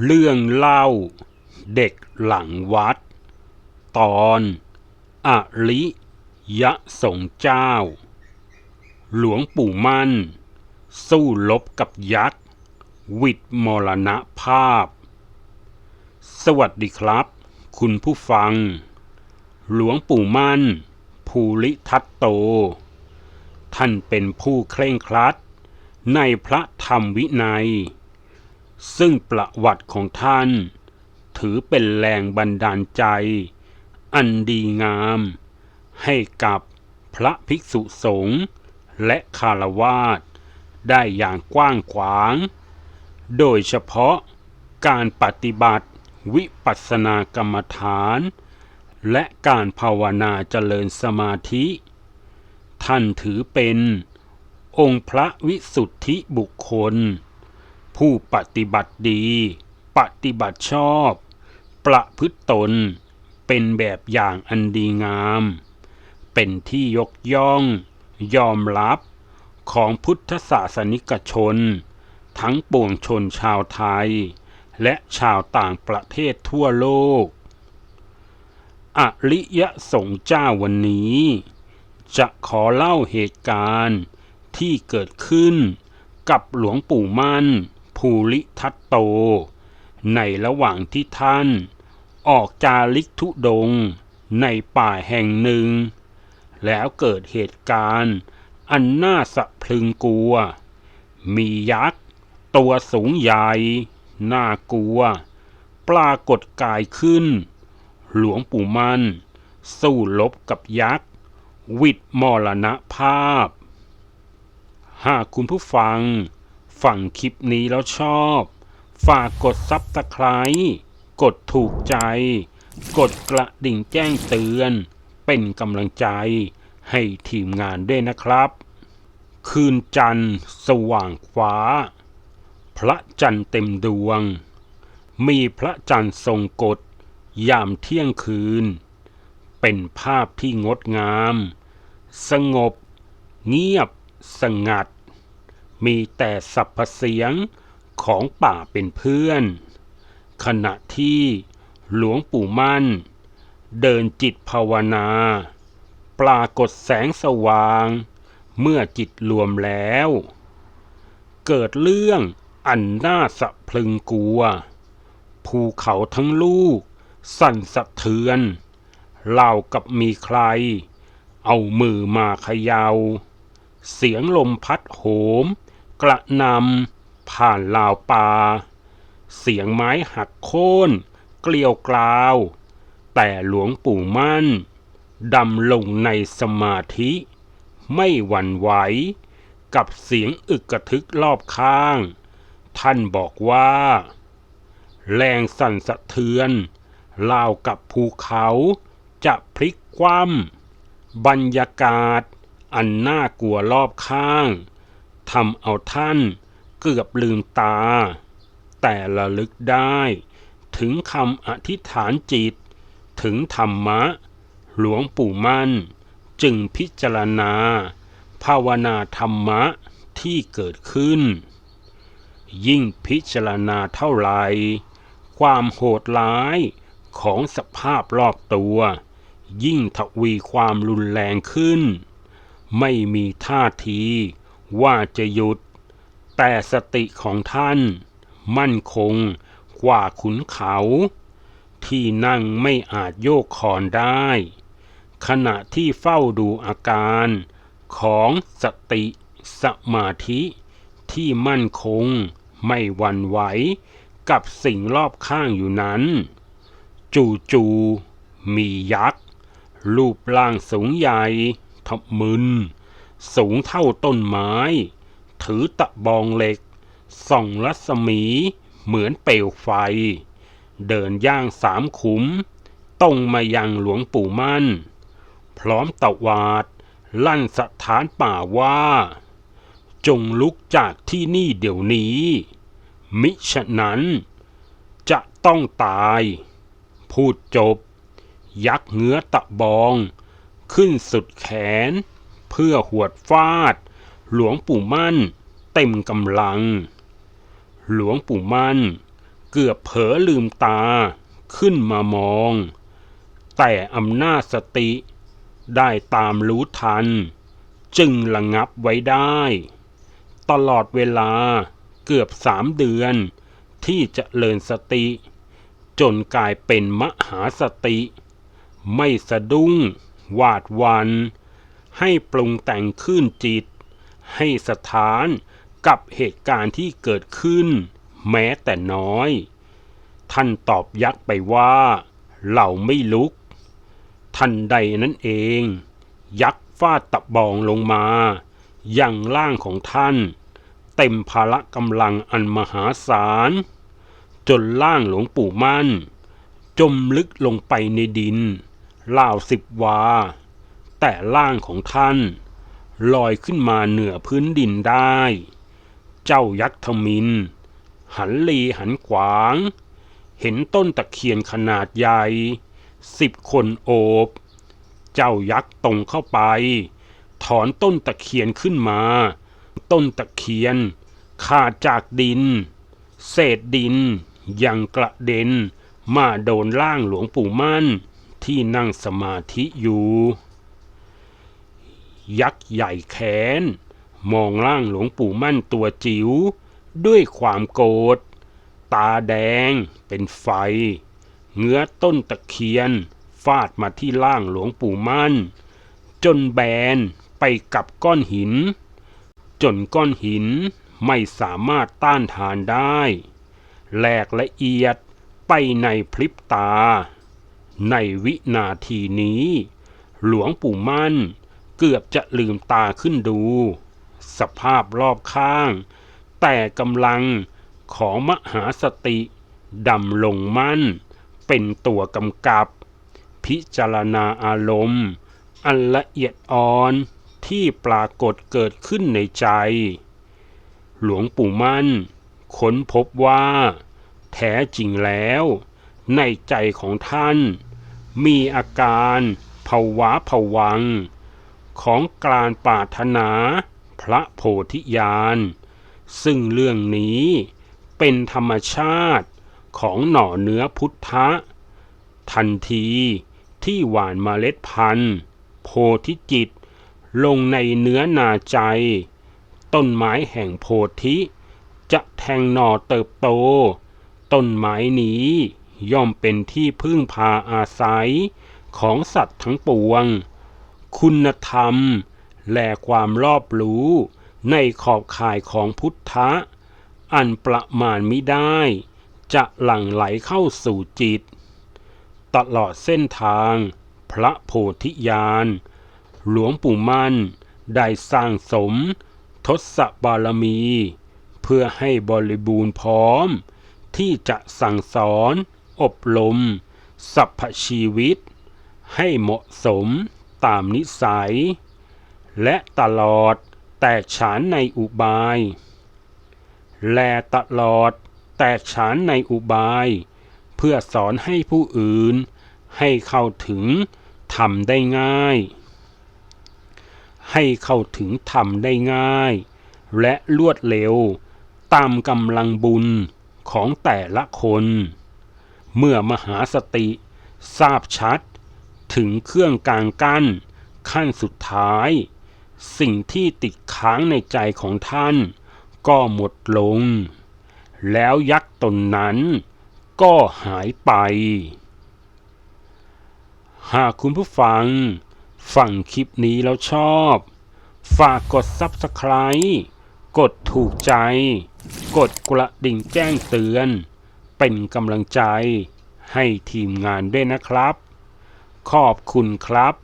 เรื่องเล่าเด็กหลังวัด ตอนอริยะสงเจ้า หลวงปู่มั่น สู้ลบกับยักษ์ วิดมรณะภาพ สวัสดีครับ คุณผู้ฟัง หลวงปู่มั่น ภูริทัตโต ท่านเป็นผู้เคร่งครัด ในพระธรรมวินัย ซึ่งประวัติของท่าน ถือเป็นแรงบันดาลใจ อันดีงาม ให้กับพระภิกษุสงฆ์และคารวาสได้อย่างกว้างขวาง โดยเฉพาะการปฏิบัติวิปัสสนากรรมฐาน และการภาวนาเจริญสมาธิ ท่านถือเป็นองค์พระวิสุทธิบุคคล ผู้ปฏิบัติดี ปฏิบัติชอบ ประพฤตตน เป็นแบบอย่างอันดีงาม เป็นที่ยกย่อง ยอมรับของพุทธศาสนิกชน ทั้งปวงชนชาวไทย และชาวต่างประเทศทั่วโลก อริยสงฆ์เจ้าวันนี้ จะขอเล่าเหตุการณ์ที่เกิดขึ้นกับหลวงปู่มั่น ภูริทัตโต ในระหว่างที่ท่าน ออกจาริกธุดงในป่าแห่งหนึ่ง แล้วเกิดเหตุการณ์อันน่าสะพรึงกลัว มียักษ์ ตัวสูงใหญ่ น่ากลัว ปรากฏกายขึ้น หลวงปู่มัน สู้ลบกับยักษ์ วิดมรณภาพ หากคุณผู้ฟัง ฟังคลิปนี้แล้วชอบ ฝากกดซับสไคร b ์กดถูกใจ กดกระดิ่งแจ้งเตือน เป็นกำลังใจให้ทีมงานด้วยนะครับ คืนจันทร์สว่างฟ้า พระจันทร์เต็มดวง มีพระจันทร์ทรงกฎยามเที่ยงคืน เป็นภาพที่งดงาม สงบ เงียบสงัด มีแต่สัพพเสียงของป่าเป็นเพื่อน ขณะที่หลวงปู่มั่น เดินจิตภาวนา ปรากฏแสงสว่าง เมื่อจิตรวมแล้ว เกิดเรื่องอันน่าสะพรึงกลัว ภูเขาทั้งลูก สั่นสะเทือนเล่ากับมีใคร เอามือมาเขยา่า เสียงลมพัดโหม กระนำผ่านลาวปา เสียงไม้หักโค่นเกลียวกราว แต่หลวงปู่มั่น ดำลงในสมาธิ ไม่หวั่นไหว กับเสียงอึกกระทึกรอบข้าง ท่านบอกว่า แรงสั่นสะเทือนราวกับภูเขาจะพลิกคว่ำบรรยากาศอันน่ากลัวรอบข้าง ทำเอาท่านเกือบลืมตา แต่ระลึกได้ ถึงคำอธิษฐานจิต ถึงธรรมะ หลวงปู่มั่น จึงพิจารณา ภาวนาธรรมะที่เกิดขึ้น ยิ่งพิจารณาเท่าไหร่ความโหดร้ายของสภาพรอบตัว ยิ่งทวีความรุนแรงขึ้น ไม่มีท่าที ว่าจะหยุด แต่สติของท่าน มั่นคงกว่าขุนเขา ที่นั่งไม่อาจโยกคอนได้ ขณะที่เฝ้าดูอาการของสติสมาธิที่มั่นคงไม่หวั่นไหวกับสิ่งรอบข้างอยู่นั้น จูจูมียักษ์ รูปร่างสูงใหญ่ทับมึน สูงเท่าต้นไม้ ถือตะบองเหล็ก ส่องรัศมีเหมือนเปลวไฟ เดินย่างสามขุมตรงมายังหลวงปู่มั่น พร้อมตะวาด ลั่นสถานป่าว่า จงลุกจากที่นี่เดี๋ยวนี้ มิฉะนั้น จะต้องตาย พูดจบ ยักเงื้อตะบอง ขึ้นสุดแขน เพื่อหวดฟาด หลวงปู่มั่น เต็มกำลัง หลวงปู่มั่น เกือบเผลอลืมตาขึ้นมามอง แต่อำนาจสติได้ตามรู้ทัน จึงระงับไว้ได้ ตลอดเวลาเกือบสามเดือน ที่จะเจริญสติ จนกลายเป็นมหาสติ ไม่สะดุ้ง หวาดวัน ให้ปรุงแต่งขึ้นจิต ให้สถานกับเหตุการณ์ที่เกิดขึ้น แม้แต่น้อย ท่านตอบยักษ์ไปว่า เราไม่ลุก ทันใดนั้นเอง ยักษ์ฟาดตะบองลงมา ยังร่างของท่าน เต็มพละกำลังอันมหาศาล จนร่างหลวงปู่มั่น จมลึกลงไปในดินราวสิบวา แต่ร่างของท่าน ลอยขึ้นมาเหนือพื้นดินได้ เจ้ายักษ์ทมิน หันลีหันขวาง เห็นต้นตะเคียนขนาดใหญ่สิบคนโอบ เจ้ายักษ์ตรงเข้าไป ถอนต้นตะเคียนขึ้นมา ต้นตะเคียนขาดจากดิน เศษดินยังกระเด็นมาโดนร่างหลวงปู่มั่นที่นั่งสมาธิอยู่ ยักษ์ใหญ่แขนมองร่างหลวงปู่มั่นตัวจิ๋วด้วยความโกรธ ตาแดงเป็นไฟ เงื้อต้นตะเคียน ฟาดมาที่ร่างหลวงปู่มั่น จนแบนไปกับก้อนหิน จนก้อนหินไม่สามารถต้านทานได้ แหลกละเอียดไปในพริบตา ในวินาทีนี้ หลวงปู่มั่น เกือบจะลืมตาขึ้นดู สภาพรอบข้าง แต่กำลังของมหาสติดำลงมั่น เป็นตัวกำกับ พิจารณาอารมณ์ อันละเอียดอ่อนที่ปรากฏเกิดขึ้นในใจ หลวงปู่มั่น ค้นพบว่า แท้จริงแล้ว ในใจของท่าน มีอาการภาวะผวัง ของการปรารถนาพระโพธิญาณ ซึ่งเรื่องนี้เป็นธรรมชาติของหน่อเนื้อพุทธะ ทันทีที่หว่านเมล็ดพันธุ์โพธิจิตลงในเนื้อนาใจ ต้นไม้แห่งโพธิ จะแทงหน่อเติบโต ต้นไม้นี้ย่อมเป็นที่พึ่งพาอาศัยของสัตว์ทั้งปวง คุณธรรม และความรอบรู้ในขอบข่ายของพุทธะ อันประมาณมิได้ จะหลั่งไหลเข้าสู่จิต ตลอดเส้นทาง พระโพธิญาณ หลวงปู่มั่นได้สร้างสม ทศบารมี เพื่อให้บริบูรณ์พร้อม ที่จะสั่งสอน อบรมสรรพชีวิต ให้เหมาะสม ตามนิสัย และตลอดแตกฉานในอุบาย และตลอดแตกฉานในอุบาย เพื่อสอนให้ผู้อื่น ให้เข้าถึงทำได้ง่าย ให้เข้าถึงทำได้ง่าย และรวดเร็วตามกำลังบุญของแต่ละคน เมื่อมหาสติทราบชัด ถึงเครื่องกลางกั้น ขั้นสุดท้าย สิ่งที่ติดค้างในใจของท่าน ก็หมดลง แล้วยักษ์ตนนั้น ก็หายไป หากคุณผู้ฟังฟังคลิปนี้แล้วชอบ ฝากกด Subscribe กดถูกใจ กดกระดิ่งแจ้งเตือน เป็นกำลังใจให้ทีมงานด้วยนะครับ ขอบคุณครับ